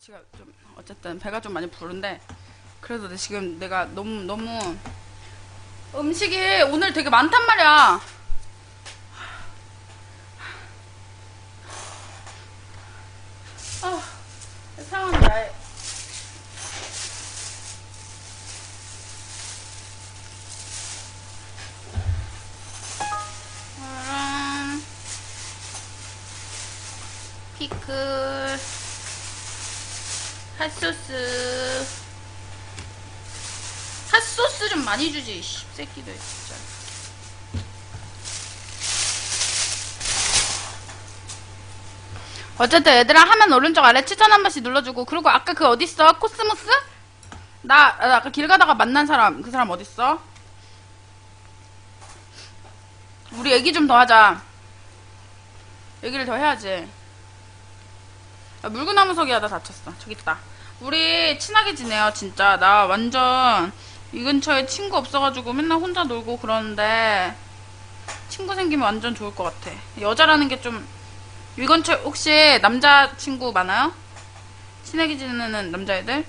지가 좀 어쨌든 배가 좀 많이 부른데 그래도 내 지금 내가 너무 너무 음식이 오늘 되게 많단 말이야. 아, 상황이 나의 음, 피클 핫소스. 핫소스 좀 많이 주지 이 새끼들 진짜. 어쨌든 얘들아 하면 오른쪽 아래 추천 한 번씩 눌러주고 그리고 아까 그 어딨어? 코스모스? 나, 나 아까 길 가다가 만난 사람 그 사람 어딨어? 우리 얘기 좀 더 하자. 얘기를 더 해야지 야, 물구나무 서기 하다 다쳤어. 저기 있다. 우리 친하게 지내요, 진짜. 나 완전 이 근처에 친구 없어가지고 맨날 혼자 놀고 그러는데 친구 생기면 완전 좋을 것 같아. 여자라는 게 좀, 이 근처에 혹시 남자 친구 많아요? 친하게 지내는 남자애들?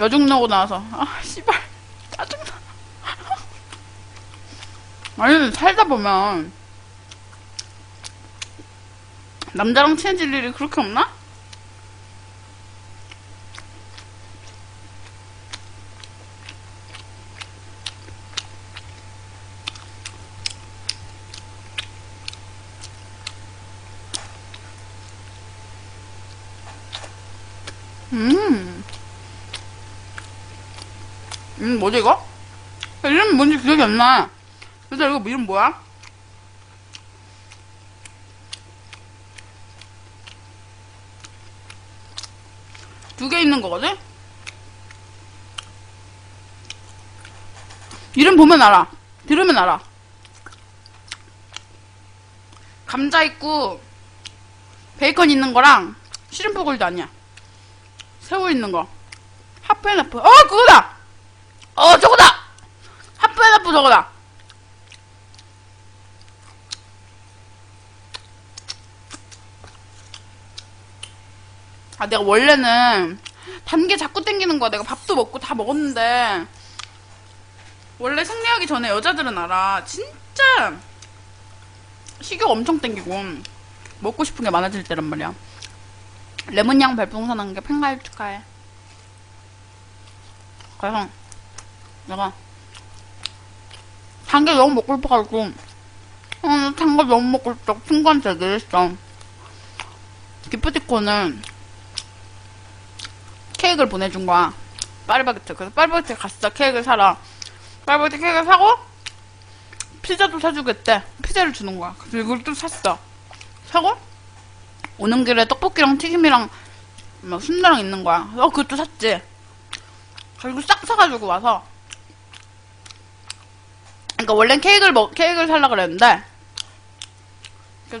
여중 나고 나와서. 아 씨발. 짜증나. 아니 살다 보면 남자랑 친해질 일이 그렇게 없나? 음. 음, 뭐지, 이거? 이름 뭔지 기억이 안 나. 그래서 이거 이름 뭐야? 두 개 있는 거거든? 이름 보면 알아. 들으면 알아. 감자 있고, 베이컨 있는 거랑, 시림프 골드 아니야. 새우 있는 거. 하프앤하프. 어, 그거다! 저거다! 아, 내가 원래는 단 게 자꾸 땡기는 거야. 내가 밥도 먹고 다 먹었는데. 원래 생리하기 전에 여자들은 알아. 진짜 식욕 엄청 땡기고 먹고 싶은 게 많아질 때란 말이야. 레몬향 한개 팬가입 축하해. 그래서 내가 단 게 너무 먹고 싶어가지고 어, 단거 너무 먹고 싶다. 친구한테 얘기를 했어. 기프티콘을 케이크를 보내준 거야. 파리바게트. 그래서 파리바게트 갔어. 케이크를 사러. 파리바게트 케이크를 사고 피자도 사주겠대. 피자를 주는 거야. 그래서 이걸 또 샀어. 사고 오는 길에 떡볶이랑 튀김이랑 막 순대랑 있는 거야. 어, 그것도 샀지. 그리고 싹 사가지고 와서. 그러니까 원래는 케이크를 먹, 케이크를 살라 그랬는데.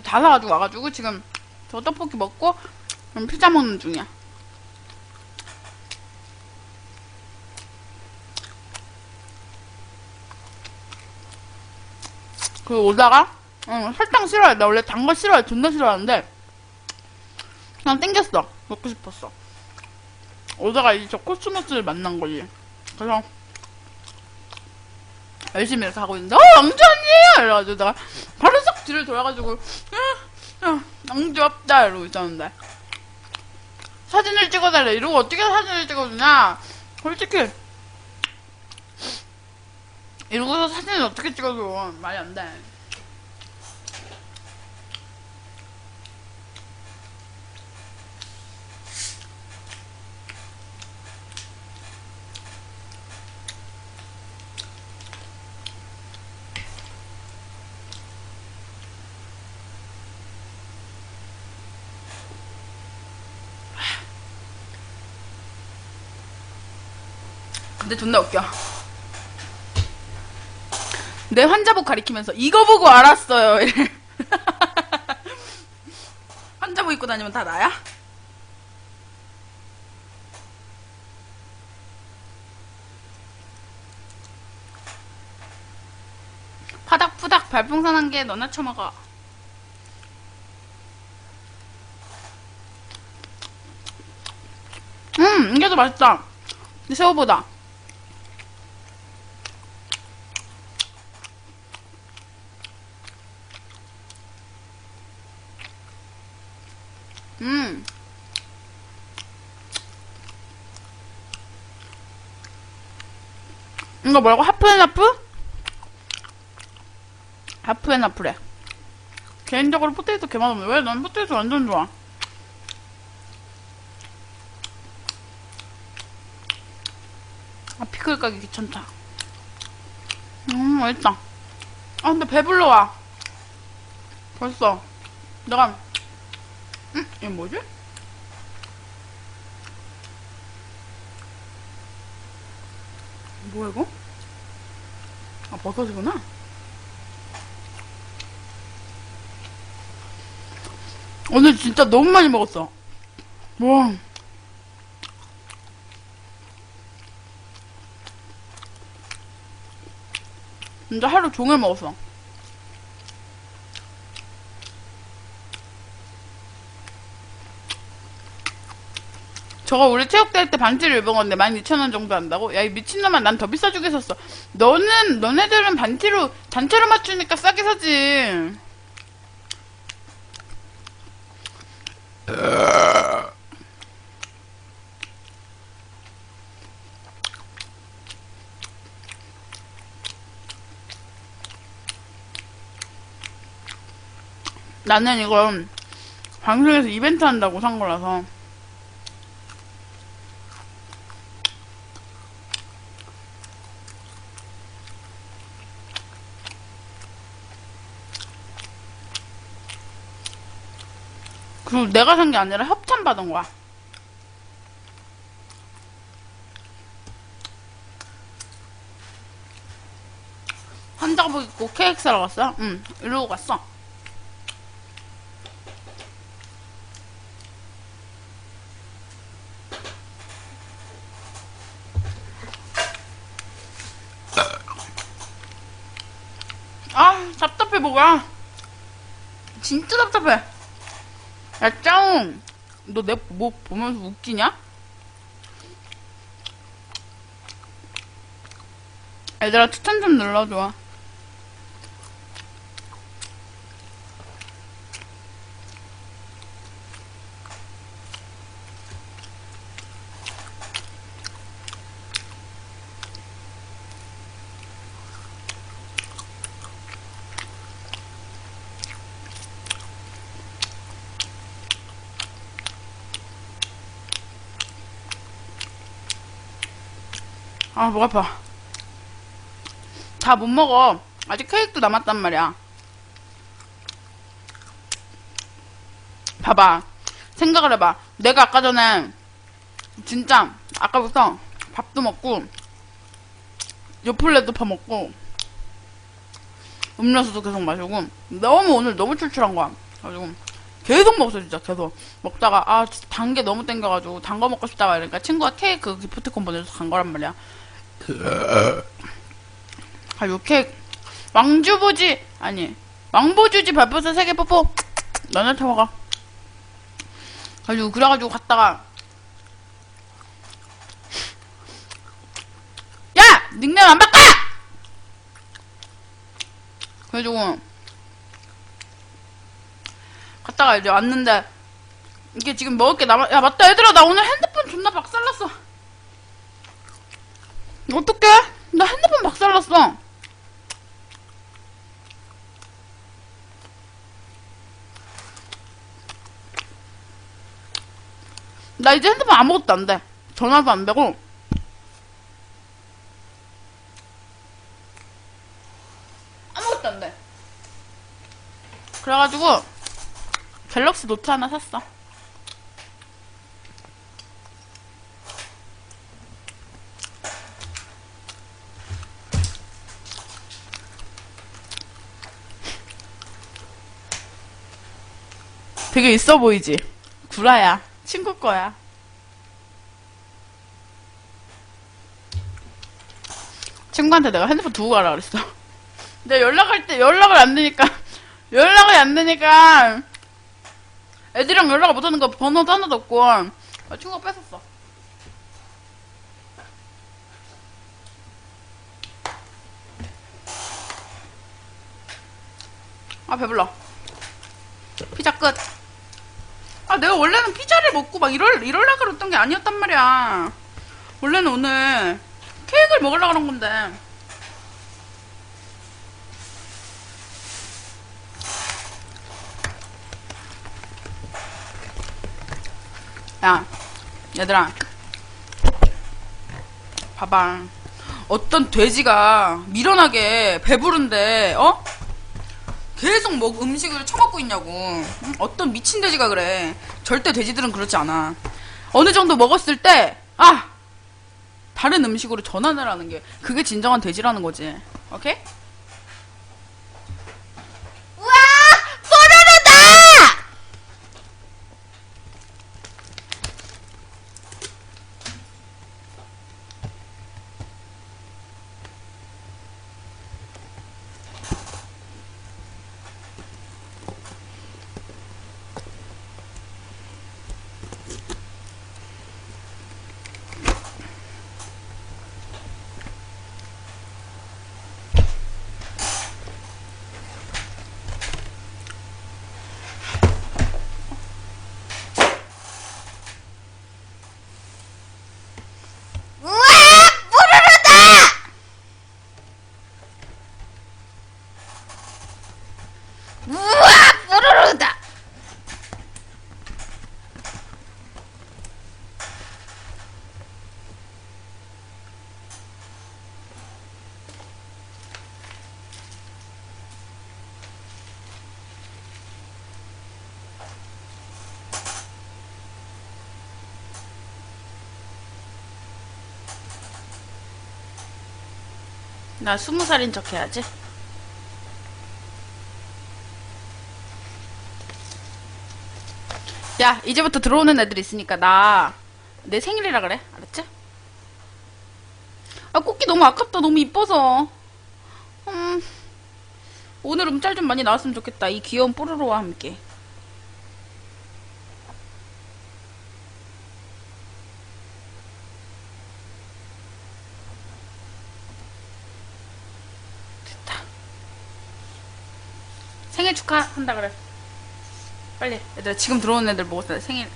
다 사가지고 와가지고 지금 저 떡볶이 먹고 피자 먹는 중이야. 그 오다가 어, 설탕 싫어해. 나 원래 단 거 싫어해. 존나 싫어하는데 그냥 땡겼어. 먹고 싶었어. 오다가 이 저 코스모스를 만난 거지. 그래서 열심히 이렇게 하고 있는데 어 엉전이에요 이래가지고 내가 바로 싹 뒤를 돌아가지고 야, 엉지 없다! 이러고 있었는데. 사진을 찍어달래. 이러고 어떻게 사진을 찍어주냐? 솔직히. 이러고서 사진을 어떻게 찍어줘? 말이 안돼 근데 존나 웃겨. 내 환자복 가리키면서 이거 보고 알았어요. 이래. 환자복 입고 다니면 다 나야? 파닥푸닥 발풍선한 게 너나 처먹어. 음, 이게 더 맛있다. 새우보다. 이거 뭐라고? 하프앤하프? 하프앤하프래. 개인적으로 포테이토 개맛없네. 왜? 난 포테이토 완전 좋아. 아, 피클 까기 귀찮다. 음, 맛있다. 아, 근데 배불러 와. 벌써. 내가, 음, 이게 뭐지? 뭐야, 이거? 아, 버섯이구나? 오늘 진짜 너무 많이 먹었어. 와. 진짜 하루 종일 먹었어. 저거 우리 체육대회 때 반지를 입은 건데 12,000원 정도 한다고? 야, 이 미친놈아, 난 더 비싸 주게 샀어. 너는, 너네들은 반지로, 단체로 맞추니까 싸게 사지. 나는 이걸 방송에서 이벤트 한다고 산 거라서. 그리고 내가 산 게 아니라 협찬 받은 거야. 한자복 입고 케이크 사러 갔어? 응, 이러고 갔어. 아, 답답해, 뭐가. 진짜 답답해. 야, 짜웅. 너 내 뭐 보면서 웃기냐? 얘들아, 추천 좀 눌러줘. 아, 목 아파. 다 못 먹어. 아직 케이크도 남았단 말이야. 봐봐. 생각을 해봐. 내가 아까 전에, 진짜, 아까부터 밥도 먹고, 요플레도 퍼먹고, 음료수도 계속 마시고, 너무 오늘 너무 출출한 거야. 그래가지고, 계속 먹었어, 진짜, 계속. 먹다가, 아, 단 게 너무 땡겨가지고, 단 거 먹고 싶다가 이러니까 친구가 케이크 기프트콘 보내줘서 간 거란 말이야. 아, 요 케이크. 왕주보지, 아니, 왕보주지 발버섯 3개 뽀뽀. 너네 타먹어. 가지고, 그래가지고 갔다가, 야! 닉네임 안 바꿔! 그래가지고, 갔다가 이제 왔는데, 이게 지금 먹을 게 남아, 야, 맞다, 얘들아, 나 오늘 핸드폰 존나 박살났어. 어떡해? 나 핸드폰 박살났어. 나 이제 핸드폰 아무것도 안 돼. 전화도 안 되고. 아무것도 안 돼. 그래가지고, 갤럭시 노트 하나 샀어. 되게 있어 보이지? 구라야. 친구 거야. 친구한테 내가 핸드폰 두고 가라 그랬어. 근데 연락할 때 연락을 안 되니까 연락이 안 되니까 애들이랑 연락을 못 하는 거 번호도 하나도 없고 아, 친구가 뺏었어. 아 배불러. 피자 끝. 아 내가 원래는 피자를 먹고 막 이럴 이럴라 그랬던 게 아니었단 말이야. 원래는 오늘 케이크를 먹으려 그런 건데. 야, 얘들아. 봐봐. 어떤 돼지가 미련하게 배부른데, 어? 계속 먹, 음식을 처먹고 있냐고. 응? 어떤 미친 돼지가 그래. 절대 돼지들은 그렇지 않아. 어느 정도 먹었을 때, 아! 다른 음식으로 전환을 하는 게, 그게 진정한 돼지라는 거지. 오케이? 우와! 뽀로로다! 우와! 뽀로로다! 우와! 뽀로로다! 나 스무 살인 척 해야지. 야, 이제부터 들어오는 애들 있으니까 나 내 생일이라 그래. 알았지? 아, 꽃기 너무 아깝다. 너무 이뻐서. 음, 오늘 음짤 좀 많이 나왔으면 좋겠다. 이 귀여운 뽀로로와 함께. 생일 축하한다 그래. 빨리 얘들아 지금 들어오는 애들 먹었어 생일.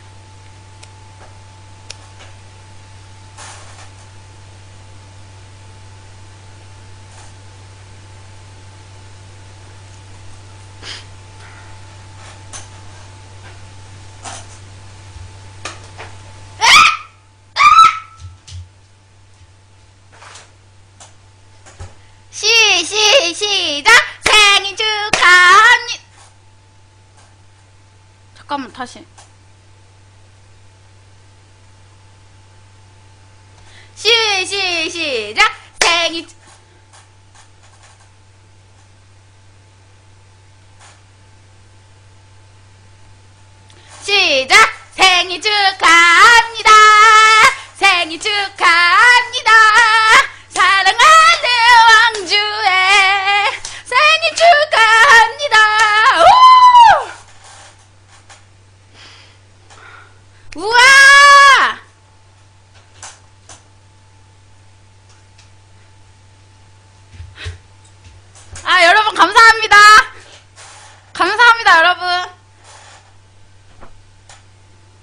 시작! 생일 축하합니다! 잠깐만 다시. 우! 우와! 아 여러분 감사합니다. 감사합니다 여러분.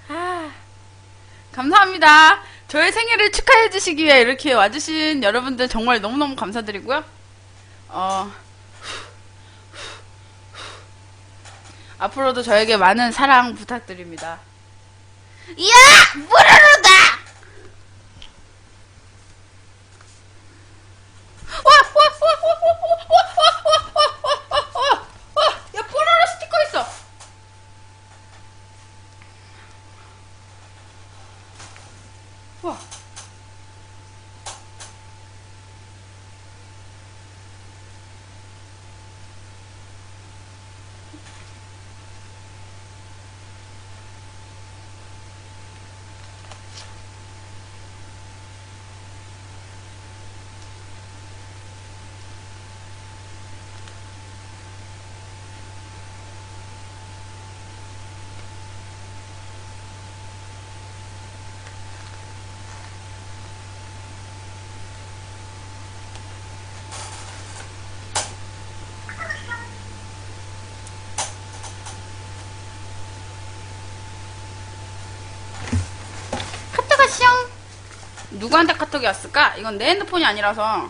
아 감사합니다. 저의 생일을 축하해 주시기 위해 이렇게 와주신 여러분들 정말 너무너무 감사드리고요. 어 앞으로도 저에게 많은 사랑 부탁드립니다. Yeah! 누구한테 카톡이 왔을까? 이건 내 핸드폰이 아니라서.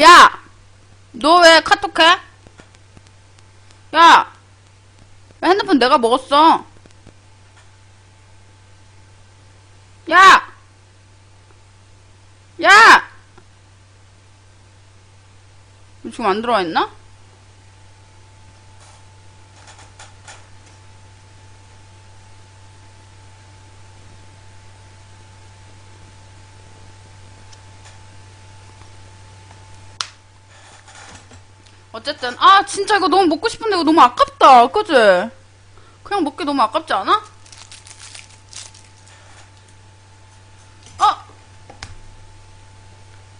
야! 너 왜 카톡해? 야! 핸드폰 내가 먹었어. 야! 야! 지금 안 들어와 있나? 어쨌든 아 진짜 이거 너무 먹고 싶은데 이거 너무 아깝다. 그지? 그냥 먹기 너무 아깝지 않아? 어?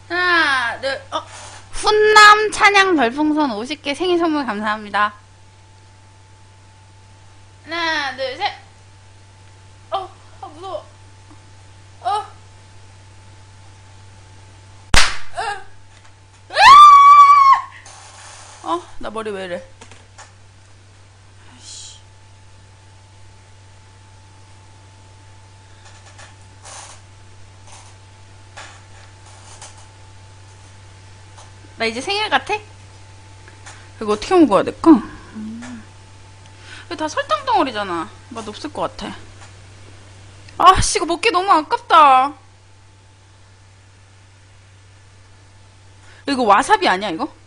하나 둘 어? 훈남 찬양 별풍선 50개 생일 선물 감사합니다. 하나 둘셋어 아, 무서워 어 어, 나 머리 왜 이래? 나 이제 생일 같아? 이거 어떻게 먹어야 될까? 음. 이거 다 설탕 덩어리잖아. 맛 없을 것 같아. 아, 씨, 이거 먹기 너무 아깝다. 이거 와사비 아니야, 이거?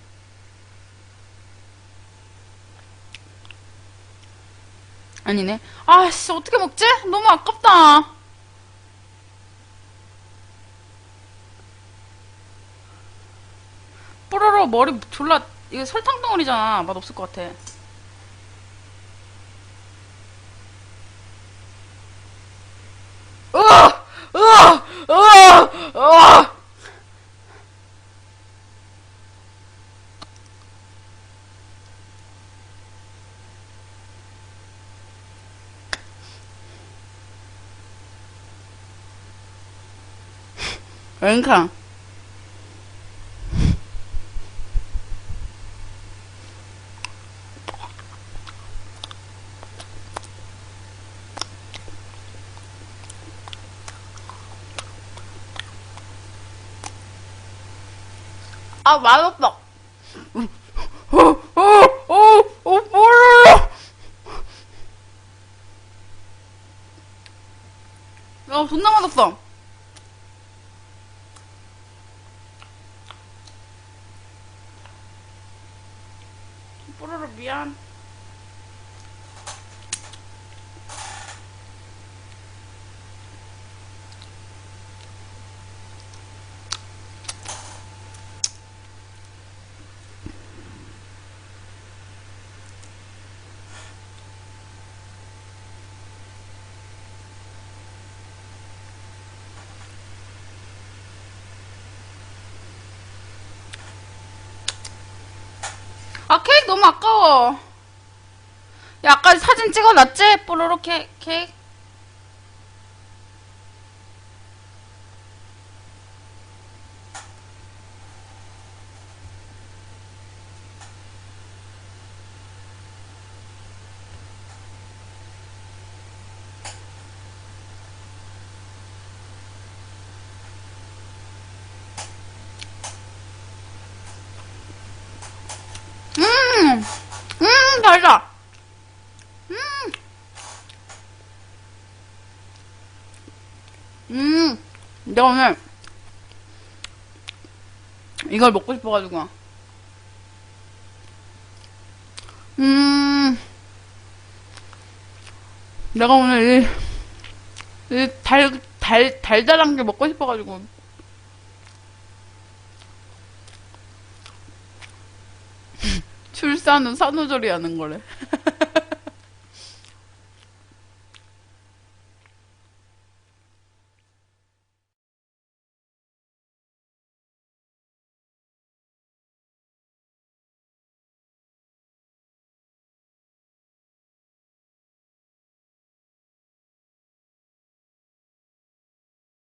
아니네. 아씨, 어떻게 먹지? 너무 아깝다. 뽀로로 머리 졸라, 이거 설탕 덩어리잖아. 맛 없을 것 같아. 으아! 으아! 으아! 웬카. 아, 맛없다. 어, 어, 어, 어, 뽀로로. 야, 존나 맛없어. 뽀로로 미안. 아, 케이크 너무 아까워. 야, 아까 사진 찍어놨지? 뽀로로 케, 케이크. 음, 음, 달다. 음, 음, 내가 오늘 이걸 먹고 싶어가지고. 음, 내가 오늘 이, 이 달, 달, 달달한 게 먹고 싶어가지고. 출산은 산후조리 하는 거래.